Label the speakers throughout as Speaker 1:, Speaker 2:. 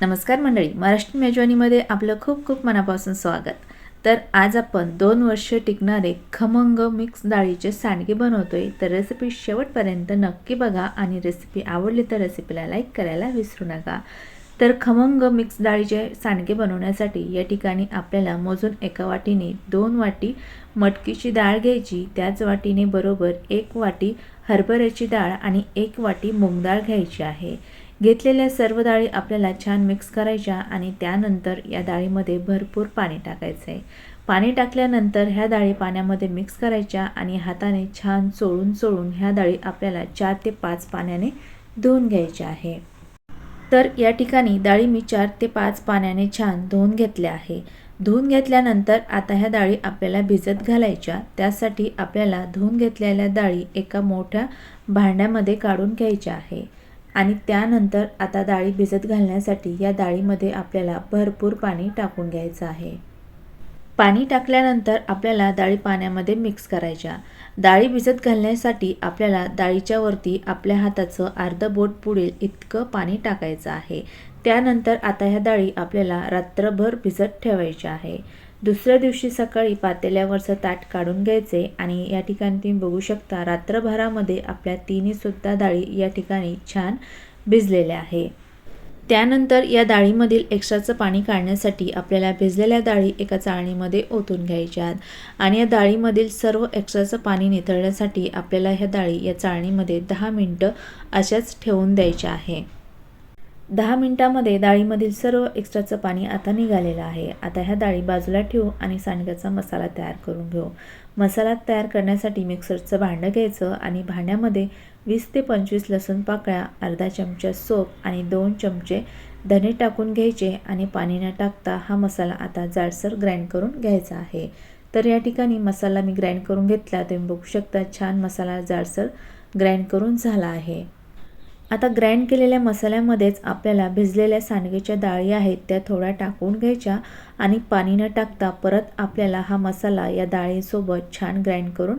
Speaker 1: नमस्कार मंडळी महाराष्ट्र मेजवानीमध्ये आपलं खूप खूप मनापासून स्वागत. तर आज आपण दोन वर्ष टिकणारे खमंग मिक्स डाळीचे सांडगे बनवतोय. तर रेसिपी शेवटपर्यंत नक्की बघा आणि रेसिपी आवडली तर रेसिपीला लाईक करायला विसरू नका. तर खमंग मिक्स डाळीचे सांडगे बनवण्यासाठी या ठिकाणी आपल्याला मोजून एका वाटीने दोन वाटी मटकीची डाळ घ्यायची. त्याच वाटीने बरोबर एक वाटी हरभऱ्याची डाळ आणि एक वाटी मूग डाळ घ्यायची आहे. घेतलेल्या सर्व डाळी आपल्याला छान मिक्स करायच्या आणि त्यानंतर या डाळीमध्ये भरपूर पाणी टाकायचं आहे पाणी टाकल्यानंतर ह्या डाळी पाण्यामध्ये मिक्स करायच्या आणि हाताने छान चोळून चोळून ह्या डाळी आपल्याला चार ते पाच पाण्याने धुवून घ्यायच्या आहे. तर या ठिकाणी डाळी मी चार ते पाच पाण्याने छान धुवून घेतल्या आहे. धुवून घेतल्यानंतर आता ह्या डाळी आपल्याला भिजत घालायच्या. त्यासाठी आपल्याला धुवून घेतलेल्या डाळी एका मोठ्या भांड्यामध्ये काढून घ्यायच्या आहे. आणि त्यानंतर आता डाळी भिजत घालण्यासाठी या डाळीमध्ये आपल्याला भरपूर पाणी टाकून घ्यायचं आहे. पाणी टाकल्यानंतर आपल्याला डाळी पाण्यामध्ये मिक्स करायच्या. डाळी भिजत घालण्यासाठी आपल्याला डाळीच्या वरती आपल्या हाताचं अर्ध बोट पुढील इतकं पाणी टाकायचं आहे. त्यानंतर आता ह्या डाळी आपल्याला रात्रभर भिजत ठेवायच्या आहे. दुसऱ्या दिवशी सकाळी पातेल्यावरचं ताट काढून घ्यायचे आणि या ठिकाणी तुम्ही बघू शकता रात्रभरामध्ये आपल्या तिन्हीसुद्धा डाळी या ठिकाणी छान भिजलेल्या आहे. त्यानंतर या डाळीमधील एक्स्ट्राचं पाणी काढण्यासाठी आपल्याला भिजलेल्या डाळी एका चाळणीमध्ये ओतून घ्यायच्यात आणि या डाळीमधील सर्व एक्स्ट्राचं पाणी निथळण्यासाठी आपल्याला ह्या डाळी या चाळणीमध्ये दहा मिनटं अशाच ठेवून द्यायच्या आहे. दहा मिनटामध्ये डाळीमधील सर्व एक्स्ट्राचं पाणी आता निघालेलं आहे. आता ह्या डाळी बाजूला ठेवू आणि सांडग्याचा मसाला तयार करून घेऊ. मसाला तयार करण्यासाठी मिक्सरचं भांडं घ्यायचं आणि भांड्यामध्ये वीस ते पंचवीस लसूण पाकळ्या अर्धा चमचा सोप आणि दोन चमचे धने टाकून घ्यायचे आणि पाणी न टाकता हा मसाला आता जाडसर ग्राइंड करून घ्यायचा आहे. तर या ठिकाणी मसाला मी ग्राइंड करून घेतला. तुम्ही बघू शकता छान मसाला जाडसर ग्राइंड करून झाला आहे. आता ग्राइंड केलेल्या मसाल्यामध्येच आपल्याला भिजलेल्या सांडगेच्या डाळी आहेत त्या थोड्या टाकून घ्यायच्या आणि पाणी न टाकता परत आपल्याला हा मसाला या डाळीसोबत छान ग्राइंड करून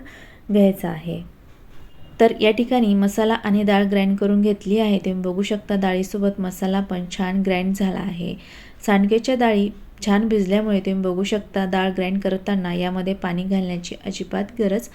Speaker 1: घ्यायचा आहे. तर या ठिकाणी मसाला आणि डाळ ग्राइंड करून घेतली आहे. तुम्ही बघू शकता डाळीसोबत मसाला पण छान ग्राइंड झाला आहे. सांडगेच्या डाळी छान भिजल्यामुळे तुम्ही बघू शकता डाळ ग्राइंड करताना यामध्ये पाणी घालण्याची अजिबात गरज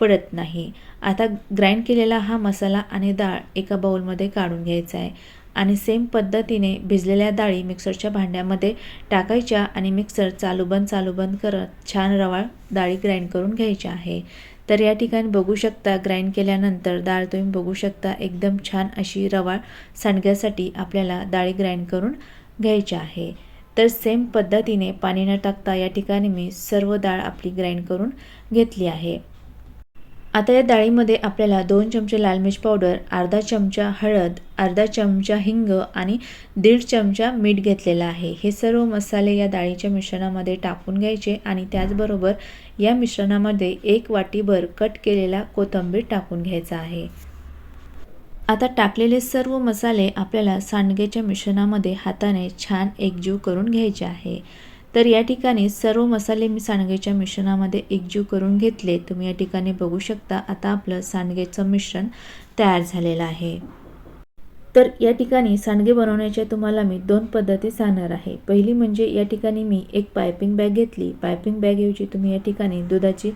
Speaker 1: पडत नाही. आता ग्राइंड केलेला हा मसाला आणि डाळ एका बाउलमध्ये काढून घ्यायचा आहे आणि सेम पद्धतीने भिजलेल्या डाळी मिक्सरच्या भांड्यामध्ये टाकायच्या आणि मिक्सर चालू बंद चालू बंद करत छान रवाळ डाळी ग्राइंड करून घ्यायच्या आहे. तर या ठिकाणी बघू शकता ग्राइंड केल्यानंतर डाळ तुम्ही बघू शकता एकदम छान अशी रवाळ सांडग्यासाठी आपल्याला डाळी ग्राइंड करून घ्यायची आहे. तर सेम पद्धतीने पाणी न टाकता या ठिकाणी मी सर्व डाळ आपली ग्राइंड करून घेतली आहे. आता या डाळीमध्ये आपल्याला दोन चमचे लाल मिर्च पावडर अर्धा चमचा हळद अर्धा चमचा हिंग आणि दीड चमचा मीठ घेतलेला आहे. हे सर्व मसाले या डाळीच्या मिश्रणामध्ये टाकून घ्यायचे आणि त्याचबरोबर या मिश्रणामध्ये एक वाटीभर कट केलेला कोथिंबीर टाकून घ्यायचा आहे. आता टाकलेले सर्व मसाले आपल्याला सांडगेच्या मिश्रणामध्ये हाताने छान एकजीव करून घ्यायचे आहे. तर या ठिकाणी सर्व मसाले मी सांडगेच्या मिश्रणामध्ये एकजीव करून घेतले. तुम्ही या ठिकाणी बघू शकता आता आपलं सांडगेचं मिश्रण तयार झालेलं आहे. तर या ठिकाणी सांडगे बनवण्याच्या तुम्हाला मी दोन पद्धती सांगणार आहे. पहिली म्हणजे या ठिकाणी मी एक पायपिंग बॅग घेतली. पायपिंग बॅगऐवजी तुम्ही या ठिकाणी दुधाची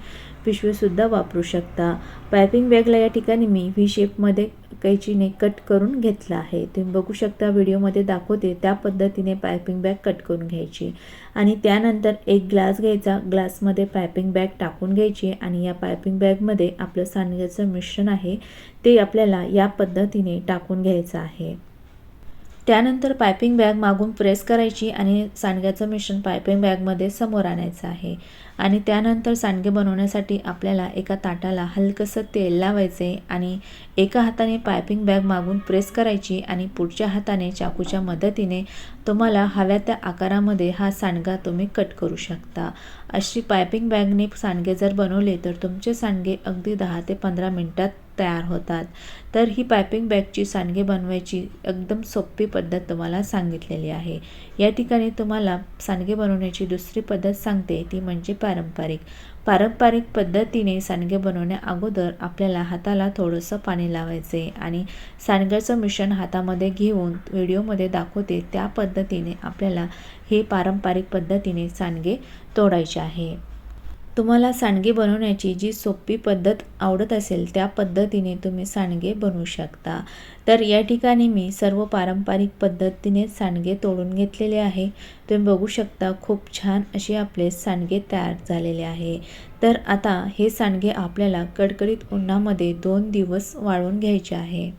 Speaker 1: पिशवीसुद्धा वापरू शकता. पायपिंग बॅगला या ठिकाणी मी व्ही शेपमध्ये कैचीने कट करून घेतला आहे. तुम्ही बघू शकता व्हिडिओमध्ये दाखवते त्या पद्धतीने पायपिंग बॅग कट करून घ्यायची. आणि त्यानंतर एक ग्लास घ्यायचा. ग्लासमध्ये पायपिंग बॅग टाकून घ्यायची आणि या पायपिंग बॅगमध्ये आपलं सांडग्याचं मिश्रण आहे ते आपल्याला या पद्धतीने टाकून घ्यायचं आहे. त्यानंतर पायपिंग बॅग मागून प्रेस करायची आणि सांडग्याचं मिश्रण पायपिंग बॅगमध्ये समोर आणायचं आहे. आणि त्यानंतर सांडगे बनवण्यासाठी आपल्याला एका ताटाला हलकंसं तेल लावायचे आणि एका हाताने पायपिंग बॅग मागून प्रेस करायची आणि पुढच्या हाताने चाकूच्या मदतीने तुम्हाला हव्या त्या आकारामध्ये हा सांडगा तुम्ही कट करू शकता. अशी पायपिंग बॅगने सांडगे जर बनवले तर तुमचे सांडगे अगदी दहा ते पंधरा मिनटात तयार होतात. तर ही पायपिंग बॅगची सांडगे बनवायची एकदम सोपी पद्धत तुम्हाला सांगितलेली आहे. या ठिकाणी तुम्हाला सांडगे बनवण्याची दुसरी पद्धत सांगते ती म्हणजे पारंपरिक. पारंपरिक पद्धतीने सांडगे बनवण्या अगोदर आपल्याला हाताला थोडंसं पाणी लावायचे आणि सांडग्याचं मिश्रण हातामध्ये घेऊन व्हिडिओमध्ये दाखवते त्या पद्धतीने आपल्याला हे पारंपरिक पद्धतीने सांडगे तोडायचे आहे. तुम्हाला सांडगे बनवण्याची जी सोपी पद्धत आवडत असेल त्या पद्धतीने तुम्ही सांडगे बनवू शकता. तर या ठिकाणी मी सर्व पारंपरिक पद्धतीने सांडगे तोडून घेतलेले आहे. तुम्ही बघू शकता खूप छान असे आपले सांडगे तयार झालेले आहे. तर आता हे सांडगे आपल्याला कडकडीत उन्हामध्ये दोन दिवस वाळून घ्यायचे आहे.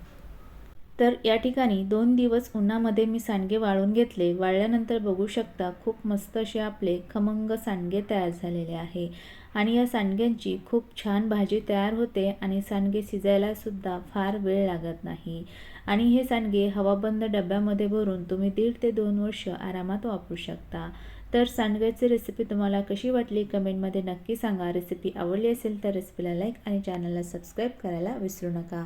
Speaker 1: तर या ठिकाणी दोन दिवस उन्हामध्ये मी सांडगे वाळून घेतले. वाळल्यानंतर बघू शकता खूप मस्त असे आपले खमंग सांडगे तयार झालेले आहे. आणि या सांडग्यांची खूप छान भाजी तयार होते आणि सांडगे शिजायलासुद्धा फार वेळ लागत नाही. आणि हे सांडगे हवाबंद डब्यामध्ये भरून तुम्ही दीड ते दोन वर्ष आरामात वापरू शकता. तर सांडग्याची रेसिपी तुम्हाला कशी वाटली कमेंटमध्ये नक्की सांगा. रेसिपी आवडली असेल तर रेसिपीला लाईक आणि चॅनलला सबस्क्राईब करायला विसरू नका.